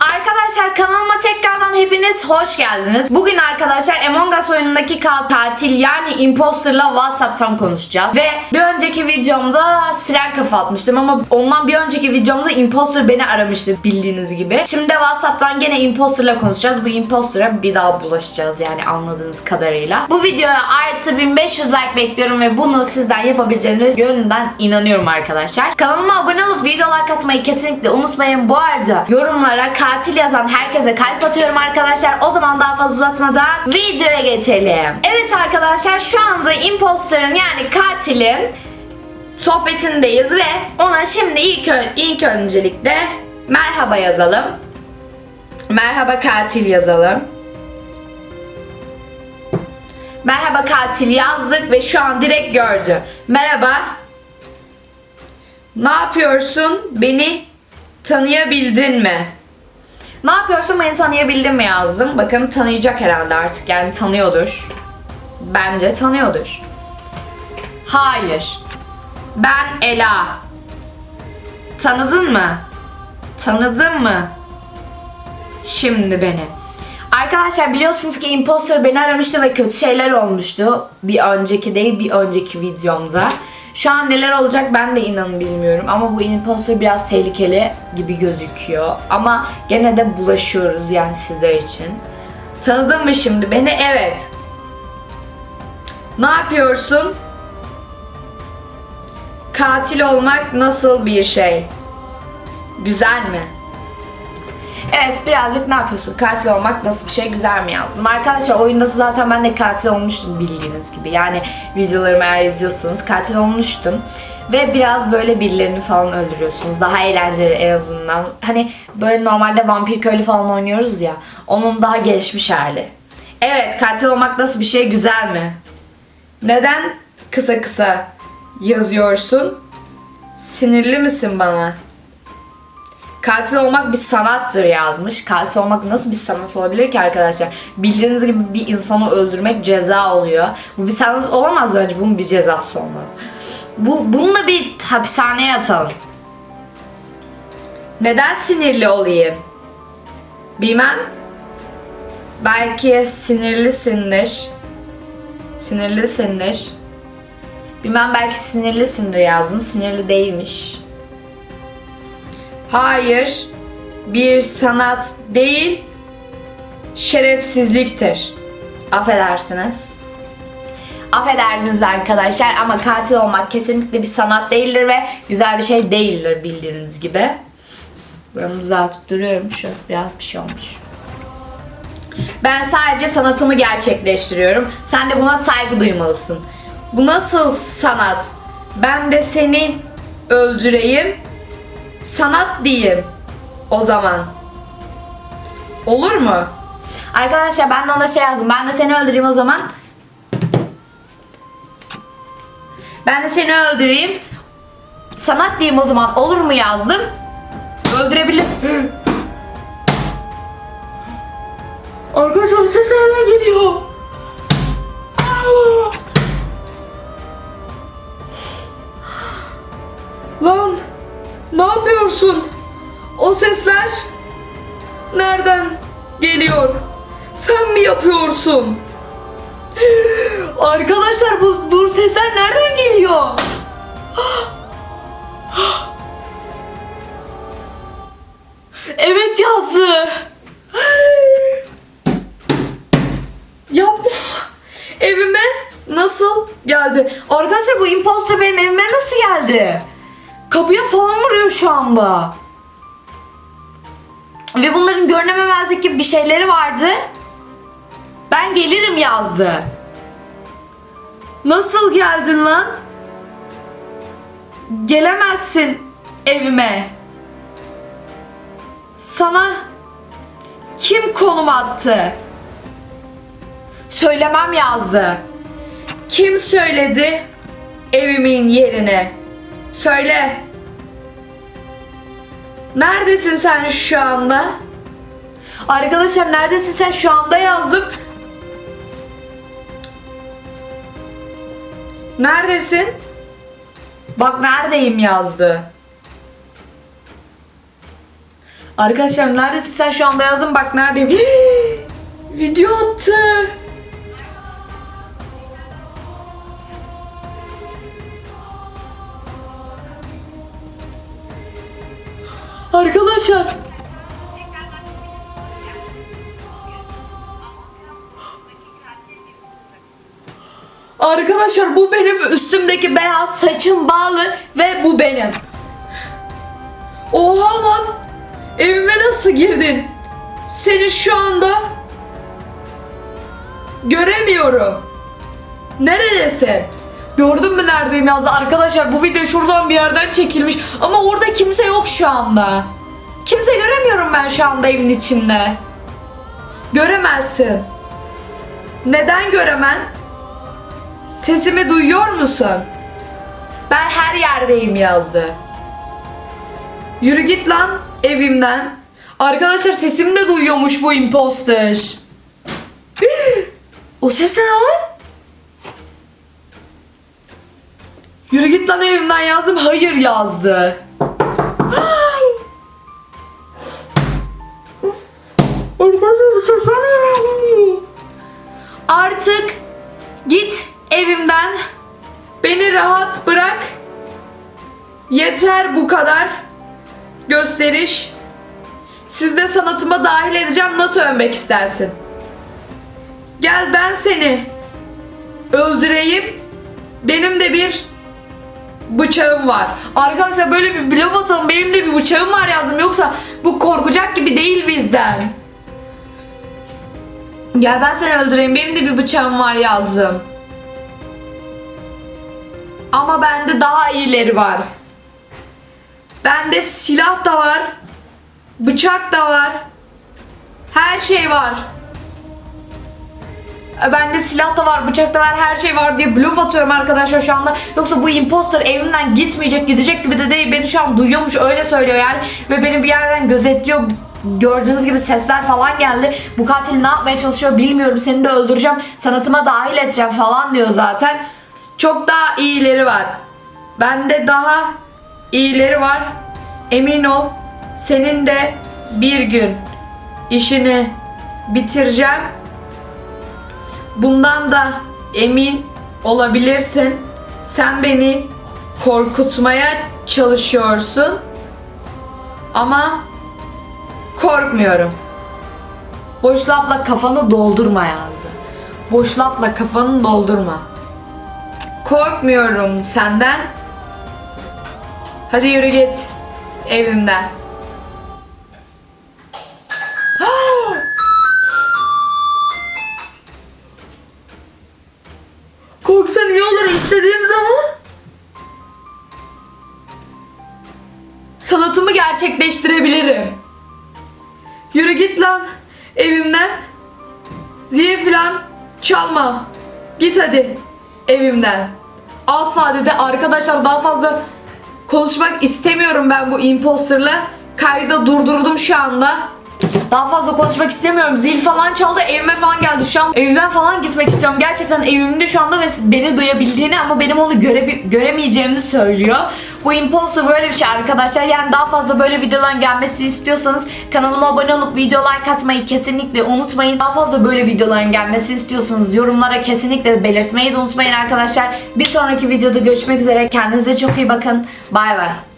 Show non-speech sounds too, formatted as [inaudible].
Arkadaşlar kanalıma tekrardan hepiniz hoş geldiniz. Bugün arkadaşlar Among Us oyunundaki kal tatil yani Imposter'la Whatsapp'tan konuşacağız. Ve bir önceki videomda siren kafa atmıştım ama ondan bir önceki videomda Imposter beni aramıştı bildiğiniz gibi. Şimdi de Whatsapp'tan gene Imposter'la konuşacağız. Bu Imposter'a bir daha bulaşacağız yani anladığınız kadarıyla. Bu videoya artı 1500 like bekliyorum ve bunu sizden yapabileceğinize gönlümden inanıyorum arkadaşlar. Kanalıma abone olup video like atmayı kesinlikle unutmayın. Bu arada yorumlara katil yazan herkese kalp atıyorum arkadaşlar. O zaman daha fazla uzatmadan videoya geçelim. Evet arkadaşlar şu anda imposterın yani katilin sohbetindeyiz ve ona şimdi ilk, ilk öncelikle merhaba yazalım. Merhaba katil yazalım. Merhaba katil yazdık ve şu an direkt gördü. Merhaba. Ne yapıyorsun? Beni tanıyabildin mi? Ne yapıyorsun? Beni tanıyabildin mi yazdım. Bakın tanıyacak herhalde artık. Yani tanıyordur. Bence tanıyordur. Hayır. Ben Ela. Tanıdın mı? Tanıdın mı? Şimdi beni. Arkadaşlar biliyorsunuz ki Imposter beni aramıştı ve kötü şeyler olmuştu. Bir önceki değil bir önceki videomda. Şu an neler olacak ben de inanın bilmiyorum. Ama bu Imposter biraz tehlikeli gibi gözüküyor. Ama gene de bulaşıyoruz yani sizler için. Tanıdın mı şimdi beni? Evet. Ne yapıyorsun? Katil olmak nasıl bir şey? Güzel mi? Evet birazcık ne yapıyorsun? Katil olmak nasıl bir şey güzel mi yazdım? Arkadaşlar oyunda zaten ben de katil olmuştum bildiğiniz gibi. Yani videolarımı eğer izliyorsanız katil olmuştum. Ve biraz böyle birilerini falan öldürüyorsunuz. Daha eğlenceli en azından. Hani böyle normalde vampir köylü falan oynuyoruz ya. Onun daha gelişmiş hali. Evet katil olmak nasıl bir şey güzel mi? Neden kısa kısa yazıyorsun? Sinirli misin bana? Katil olmak bir sanattır yazmış. Katil olmak nasıl bir sanat olabilir ki arkadaşlar? Bildiğiniz gibi bir insanı öldürmek ceza oluyor. Bu bir sanat olamaz bence. Bunun bir cezası olmalı. Bu, bunu da bir hapishaneye atalım. Neden sinirli olayım? Bilmem. Belki sinirlisindir. Sinirlisindir. Bilmem belki sinirlisindir yazdım. Sinirli değilmiş. Hayır, bir sanat değil, şerefsizliktir. Affedersiniz. Affedersiniz arkadaşlar ama katil olmak kesinlikle bir sanat değildir ve güzel bir şey değildir bildiğiniz gibi. Ben düzeltip duruyorum. Şurası biraz bir şey olmuş. Ben sadece sanatımı gerçekleştiriyorum. Sen de buna saygı duymalısın. Bu nasıl sanat? Ben de seni öldüreyim sanat diyeyim o zaman. Olur mu? Arkadaşlar ben de ona şey yazdım. Ben de seni öldüreyim o zaman. Ben de seni öldüreyim. Sanat diyeyim o zaman. Olur mu yazdım. Öldürebilir. [gasps] Arkadaşlar ses nereden geliyor? [gasps] Lan ne yapıyorsun? O sesler nereden geliyor? Sen mi yapıyorsun? Arkadaşlar bu, bu sesler nereden geliyor? Evet yazdı. Yapma. Evime nasıl geldi? Arkadaşlar bu imposter benim evime nasıl geldi? Kapıya falan vuruyor şu anda. Ve bunların görünememezlik gibi bir şeyleri vardı. Ben gelirim yazdı. Nasıl geldin lan? Gelemezsin evime. Sana kim konum attı? Söylemem yazdı. Kim söyledi evimin yerini? Söyle. Neredesin sen şu anda? Arkadaşlar neredesin sen şu anda yazdım. Neredesin? Bak neredeyim yazdı. Arkadaşlar neredesin sen şu anda yazın bak neredeyim. [gasps] Video attı. Arkadaşlar. Arkadaşlar bu benim üstümdeki beyaz saçım bağlı ve bu benim. Oha lan. Evime nasıl girdin? Seni şu anda göremiyorum. Neredesin? Gördün mü neredeyim yazdı arkadaşlar bu video şuradan bir yerden çekilmiş ama orada kimse yok şu anda. Kimse göremiyorum ben şu anda evin içinde. Göremezsin. Neden göremem? Sesimi duyuyor musun? Ben her yerdeyim yazdı. Yürü git lan evimden. Arkadaşlar sesimi de duyuyormuş bu imposter. [gasps] o ses ne lan? Yürü git lan evimden yazdım. Hayır yazdı. Artık git evimden. Beni rahat bırak. Yeter bu kadar. Gösteriş. Siz de sanatıma dahil edeceğim. Nasıl övmek istersin? Gel ben seni öldüreyim. Benim de bir bıçağım var. Arkadaşlar böyle bir blöf atalım. Benim de bir bıçağım var yazdım. Yoksa bu korkacak gibi değil bizden. Gel ben seni öldüreyim. Benim de bir bıçağım var yazdım. Ama bende daha iyileri var. Bende silah da var. Bıçak da var. Her şey var. Bende silah da var, bıçak da var, her şey var diye blöf atıyorum arkadaşlar şu anda. Yoksa bu imposter evimden gitmeyecek, gidecek gibi de değil. Beni şu an duyuyormuş, öyle söylüyor yani. Ve beni bir yerden gözetliyor. Gördüğünüz gibi sesler falan geldi. Bu katil ne yapmaya çalışıyor bilmiyorum. Seni de öldüreceğim, sanatıma dahil edeceğim falan diyor zaten. Çok daha iyileri var. Bende daha iyileri var. Emin ol senin de bir gün işini bitireceğim. Bundan da emin olabilirsin. Sen beni korkutmaya çalışıyorsun. Ama korkmuyorum. Boş lafla kafanı doldurma yazdı. Boş lafla kafanı doldurma. Korkmuyorum senden. Hadi yürü git evimden. Gerçekleştirebilirim. Yürü git lan evimden. Ziye falan çalma. Git hadi evimden. Asla dedi arkadaşlar daha fazla konuşmak istemiyorum ben bu imposterla. Kaydı durdurdum şu anda. Daha fazla konuşmak istemiyorum. Zil falan çaldı. Evime falan geldi. Şu an evden falan gitmek istiyorum. Gerçekten evimde şu anda ve beni duyabildiğini ama benim onu göre, göremeyeceğimi söylüyor. Bu imposter böyle bir şey arkadaşlar. Yani daha fazla böyle videoların gelmesini istiyorsanız kanalıma abone olup video like atmayı kesinlikle unutmayın. Daha fazla böyle videoların gelmesini istiyorsanız yorumlara kesinlikle belirtmeyi de unutmayın arkadaşlar. Bir sonraki videoda görüşmek üzere. Kendinize çok iyi bakın. Bay bay.